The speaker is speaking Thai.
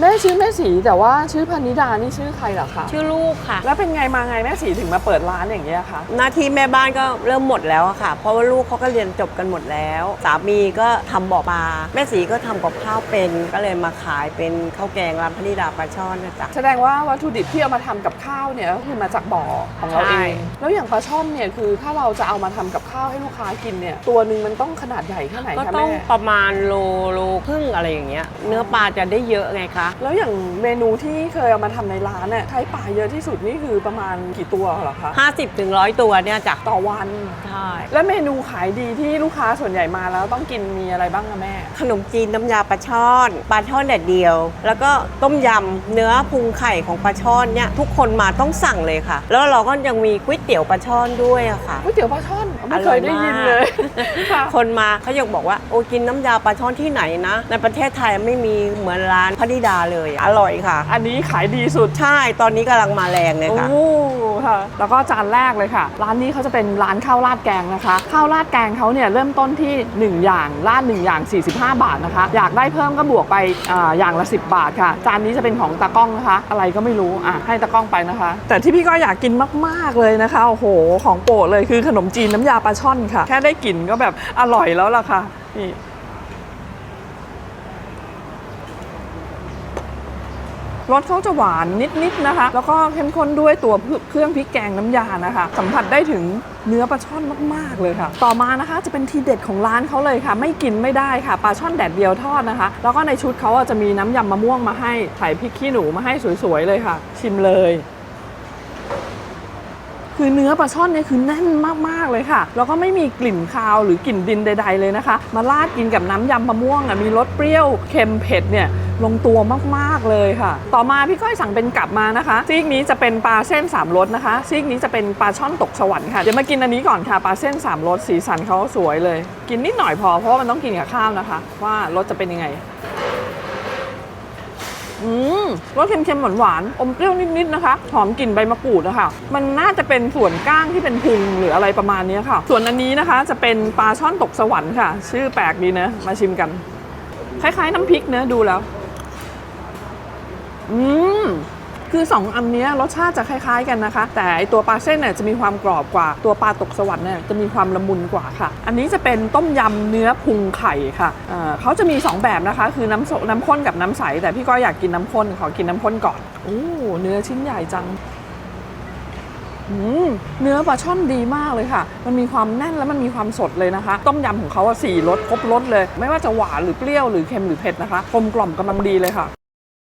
แม่ชื่อแม่สีแต่ว่าชื่อพนิดานี่ชื่อใครเหรอคะชื่อลูกค่ะ แล้วเป็นไงมาไงแม่สีถึงมาเปิดร้านอย่างเงี้ยคะหน้าที่แม่บ้านก็เริ่มหมดแล้วอะค่ะ เพราะว่าลูกเขาก็เรียนจบกันหมดแล้วสามีก็ทำบ่อปลาแม่สีก็ทำกับข้าวเป็น ก็เลยมาขายเป็นข้าวแกงร้านพนิดาปลาช่อนนะจ๊ะแสดงว่าวัตถุดิบที่เอามาทำกับข้าวเนี่ยก็คือมาจากบ่อของเราเอใช่งแล้วอย่างปลาช่อนเนี่ยคือถ้าเราจะเอามาทำกับข้าวให้ลูกค้ากินเนี่ยตัวหนึ่งมันต้องขนาดใหญ่แค่ไหนก็คะต้องแม่ประมาณโลโลครึ่งอะไรอย่างเงี้ยเนื้อปลาจะได้เยอะไงคะแล้วอย่างเมนูที่เคยเอามาทำในร้านเนี่ยใช้ปลาเยอะที่สุดนี่คือประมาณกี่ตัวเหรอคะ50ถึงร้อยตัวเนี่ยจ้ะต่อวันใช่และเมนูขายดีที่ลูกค้าส่วนใหญ่มาแล้วต้องกินมีอะไรบ้างคะแม่ ขนมจีนน้ำยาปลาช่อนปลาช่อนแดดเดียว แล้วก็ต้มยำเนื้อพุงไข่ของปลาช่อนเนี่ยทุกคนมาต้องสั่งเลยค่ะ แล้วเราก็ยังมีก๋วยเตี๋ยวปลาช่อนด้วยอะค่ะก๋วยเตี๋ยวปลาช่อนไม่เคยได้ยินเลยค่ะคนมาเขายังบอกว่าโอ้กินน้ำยาปลาช่อนที่ไหนนะ ในประเทศไทยไม่มีเหมือนร้านพนิดาเลย อร่อยค่ะ อันนี้ขายดีสุดใช่ตอนนี้กำลังมาแรงเลยค่ะ โอ้ค่ะ แล้วก็จานแรกเลยค่ะ ร้านนี้เขาจะเป็นร้านข้าวราดแกงนะคะ ข้าวราดแกงเขาเนี่ยเริ่มต้นที่ 1 อย่างราด1อย่าง 45 บาทนะคะ อยากได้เพิ่มก็บวกไปอาอย่างละ 10 บาทค่ะ จานนี้จะเป็นของตากล้องนะคะ อะไรก็ไม่รู้อะให้ตากล้องไปนะคะ แต่ที่พี่ก็อยากกินมากๆเลยนะคะโอ้โหของโปรดเลยคือขนมจีนน้ำยาปลาช่อนค่ะ แค่ได้กลิ่นก็แบบอร่อยแล้วล่ะค่ะนี่ รสเขาจะหวานนิดๆนะคะ แล้วก็เข้มข้นด้วยตัวเครื่องพริกแกงน้ำยานะคะ สัมผัสได้ถึงเนื้อปลาช่อนมากๆเลยค่ะ ต่อมานะคะจะเป็นทีเด็ดของร้านเขาเลยค่ะ ไม่กินไม่ได้ค่ะปลาช่อนแดดเดียวทอดนะคะ แล้วก็ในชุดเขาจะมีน้ำยำมะม่วงมาให้ใส่พริกขี้หนูมาให้สวยๆเลยค่ะ ชิมเลยคือเนื้อปลาช่อนเนี่ยคือแน่นมากๆเลยค่ะ แล้วก็ไม่มีกลิ่นคาวหรือกลิ่นดินใด ๆ เลยนะคะ มาราดกินกับน้ำยำมะม่วงอะมีรสเปรี้ยวเค็มเผ็ดเนี่ย ลงตัวมากๆเลยค่ะ ต่อมาพี่ก้อยสั่งเป็นกลับมานะคะซีกนี้จะเป็นปลาเส้นสามรสนะคะซีกนี้จะเป็นปลาช่อนตกสวรรค์ค่ะเดี๋ยวมากินอันนี้ก่อนค่ะปลาเส้นสามรสสีสันเขาสวยเลย กินนิดหน่อยพอเพราะว่ามันต้องกินกับข้าวนะคะ ว่ารสจะเป็นยังไงอืมรสเค็มๆหวานๆอมเปรี้ยวนิดๆนะคะหอมกลิ่นใบมะกรูดนะคะมันน่าจะเป็นส่วนก้างที่เป็นพุงหรืออะไรประมาณนี้ค่ะ ส่วนอันนี้นะคะจะเป็นปลาช่อนตกสวรรค์ค่ะ ชื่อแปลกดีนะมาชิมกัน คล้ายๆน้ำพริกเนะดูแล้ว อืมคือสองอันนี้รสชาติจะคล้ายๆกันนะคะ แต่ตัวปลาเส้นเนี่ยจะมีความกรอบกว่า ตัวปลาตกสวรรค์เนี่ยจะมีความละมุนกว่าค่ะ อันนี้จะเป็นต้มยำเนื้อพุงไข่ค่ะเเขาจะมี 2 แบบนะคะ คือน้ำน้ำข้นกับน้ำใส แต่พี่ก็อยากกินน้ำข้นขอกินน้ำข้นก่อนโอ้เนื้อชิ้นใหญ่จังเนื้อปลาช่อนดีมากเลยค่ะ มันมีความแน่นและมันมีความสดเลยนะคะ ต้มยำของเขาสี่รสครบรสเลย ไม่ว่าจะหวานหรือเปรี้ยวหรือเค็มหรือเผ็ดนะคะกลมกล่อมกำลังดีเลยค่ะ